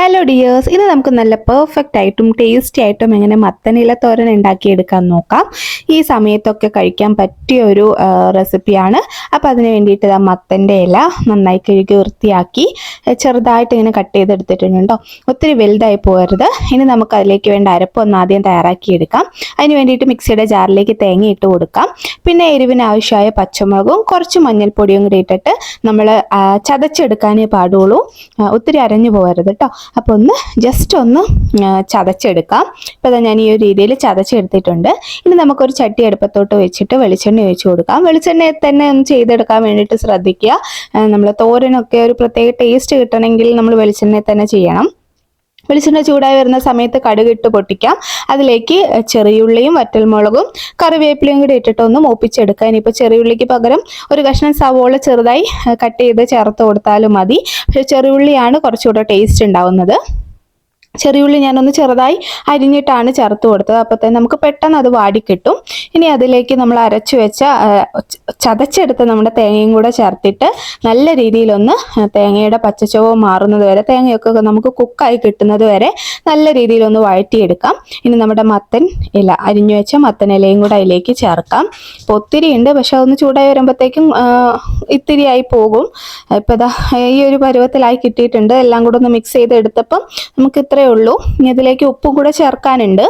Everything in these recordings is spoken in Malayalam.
ഹലോ ഡിയേഴ്സ് ഇത് നമുക്ക് നല്ല പെർഫെക്റ്റ് ആയിട്ടും ടേസ്റ്റി ആയിട്ടും എങ്ങനെ മത്തനില തോരൻ ഉണ്ടാക്കിയെടുക്കാൻ നോക്കാം. ഈ സമയത്തൊക്കെ കഴിക്കാൻ പറ്റിയ ഒരു റെസിപ്പിയാണ് അപ്പോൾ അതിന് വേണ്ടിയിട്ട് ആ മത്തന്റെ ഇല നന്നായി കഴുകി വൃത്തിയാക്കി ചെറുതായിട്ട് ഇങ്ങനെ കട്ട് ചെയ്തെടുത്തിട്ടുണ്ടോ ഒത്തിരി വലുതായി പോകരുത്. ഇനി നമുക്ക് അതിലേക്ക് വേണ്ട അരപ്പൊന്ന് ആദ്യം തയ്യാറാക്കിയെടുക്കാം. അതിന് വേണ്ടിയിട്ട് മിക്സിയുടെ ജാറിലേക്ക് തേങ്ങ ഇട്ട് കൊടുക്കാം. പിന്നെ എരിവിന് ആവശ്യമായ പച്ചമുളകും കുറച്ച് മഞ്ഞൾപ്പൊടിയും കൂടി ഇട്ടിട്ട് നമ്മൾ ചതച്ചെടുക്കാനേ പാടുള്ളൂ. ഒത്തിരി അരഞ്ഞു പോകരുത് കേട്ടോ അപ്പോൾ ഒന്ന് ജസ്റ്റ് ഒന്ന് ചതച്ചെടുക്കാം. ഇപ്പോൾ ഞാൻ ഈ ഒരു രീതിയിൽ ചതച്ചെടുത്തിട്ടുണ്ട്. ഇനി നമുക്കൊരു ചട്ടി അടുപ്പത്തോട്ട് വെച്ചിട്ട് വെളിച്ചെണ്ണ ഒഴിച്ചു കൊടുക്കാം. വെളിച്ചെണ്ണ തന്നെ ഒന്ന് ചെയ്തെടുക്കാൻ വേണ്ടിയിട്ട് ശ്രദ്ധിക്കുക. നമ്മൾ തോരനൊക്കെ ഒരു പ്രത്യേക ടേസ്റ്റ് കിട്ടണമെങ്കിൽ നമ്മൾ വെളിച്ചെണ്ണ തന്നെ ചെയ്യണം. വെളിച്ചെണ്ണ ചൂടായി വരുന്ന സമയത്ത് കടുകിട്ട് പൊട്ടിക്കാം. അതിലേക്ക് ചെറിയുള്ളിയും വറ്റൽമുളകും കറിവേപ്പിലയും കൂടി ഇട്ടിട്ട് ഒന്ന് മൂപ്പിച്ചെടുക്കാം ഇനിയിപ്പോൾ ചെറിയുള്ളിക്ക് പകരം ഒരു കഷ്ണം സവോള ചെറുതായി കട്ട് ചെയ്ത് ചേർത്ത് കൊടുത്താലും മതി. പക്ഷെ ചെറിയുള്ളിയാണ് കുറച്ചുകൂടെ ടേസ്റ്റ് ഉണ്ടാവുന്നത്. ചെറിയുള്ളി ഞാനൊന്ന് ചെറുതായി അരിഞ്ഞിട്ടാണ് ചേർത്ത് കൊടുത്തത്. അപ്പോൾ തന്നെ നമുക്ക് പെട്ടെന്ന് അത് വാടിക്കിട്ടും ഇനി അതിലേക്ക് നമ്മൾ അരച്ചു വെച്ച ചതച്ചെടുത്ത നമ്മുടെ തേങ്ങയും കൂടെ ചേർത്തിട്ട് നല്ല രീതിയിലൊന്ന് തേങ്ങയുടെ പച്ചച്ചവ് മാറുന്നത് വരെ തേങ്ങയൊക്കെ നമുക്ക് കുക്കായി കിട്ടുന്നത് വരെ നല്ല രീതിയിലൊന്ന് വഴറ്റിയെടുക്കാം. ഇനി നമ്മുടെ മത്തൻ ഇല അരിഞ്ഞു വെച്ച മത്തൻ ഇലയും കൂടെ അതിലേക്ക് ചേർക്കാം. ഇപ്പോൾ ഒത്തിരി ഉണ്ട് പക്ഷെ അതൊന്ന് ചൂടായി വരുമ്പോഴത്തേക്കും ഇത്തിരിയായി പോകും. ഇപ്പം ഇതാ ഈ ഒരു പരുവത്തിലായി കിട്ടിയിട്ടുണ്ട്. എല്ലാം കൂടെ ഒന്ന് മിക്സ് ചെയ്തെടുത്തപ്പം നമുക്ക് ഇത്രയേ ഉള്ളൂ. ഇനി ഇതിലേക്ക് ഉപ്പും കൂടെ ചേർക്കാനുണ്ട്.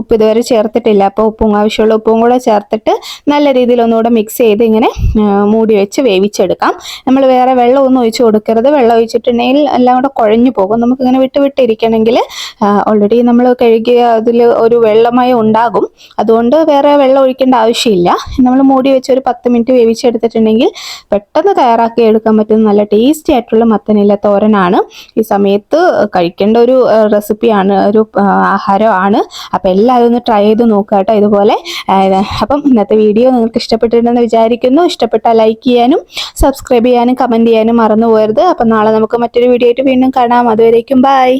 ഉപ്പ് ഇതുവരെ ചേർത്തിട്ടില്ല. അപ്പോൾ ഉപ്പും ആവശ്യമുള്ള ഉപ്പും കൂടെ ചേർത്തിട്ട് നല്ല രീതിയിൽ ഒന്നുകൂടെ മിക്സ് ചെയ്ത് ഇങ്ങനെ മൂടി വെച്ച് വേവിച്ചെടുക്കാം. നമ്മൾ വേറെ വെള്ളമൊന്നും ഒഴിച്ച് കൊടുക്കരുത്. വെള്ളം ഒഴിച്ചിട്ടുണ്ടെങ്കിൽ എല്ലാം കൂടെ കുഴഞ്ഞു പോകും. നമുക്കിങ്ങനെ വിട്ട് വിട്ടിരിക്കണമെങ്കിൽ ഓൾറെഡി നമ്മൾ കഴുകിയ അതിൽ ഒരു വെള്ളമായി ഉണ്ടാകും. അതുകൊണ്ട് വേറെ വെള്ളം ഒഴിക്കേണ്ട ആവശ്യമില്ല. നമ്മൾ മൂടി വെച്ച് ഒരു പത്ത് മിനിറ്റ് വേവിച്ചെടുത്തിട്ടുണ്ടെങ്കിൽ പെട്ടെന്ന് തയ്യാറാക്കി എടുക്കാൻ പറ്റുന്ന നല്ല ടേസ്റ്റി ആയിട്ടുള്ള മത്തനില തോരനാണ്. ഈ സമയത്ത് കഴിക്കേണ്ട ഒരു റെസിപ്പിയാണ് ഒരു ആഹാരമാണ്. അപ്പോൾ എല്ലാവരും ഒന്ന് ട്രൈ ചെയ്ത് നോക്കുക കേട്ടോ ഇതുപോലെ. അപ്പം ഇന്നത്തെ വീഡിയോ നിങ്ങൾക്ക് ഇഷ്ടപ്പെട്ടിട്ടുണ്ടെന്ന് വിചാരിക്കുന്നു. ഇഷ്ടപ്പെട്ടാൽ ലൈക്ക് ചെയ്യാനും സബ്സ്ക്രൈബ് ചെയ്യാനും കമന്റ് ചെയ്യാനും മറന്നു പോകരുത്. അപ്പം നാളെ നമുക്ക് മറ്റൊരു വീഡിയോ ആയിട്ട് വീണ്ടും കാണാം. അതുവരേക്കും ബൈ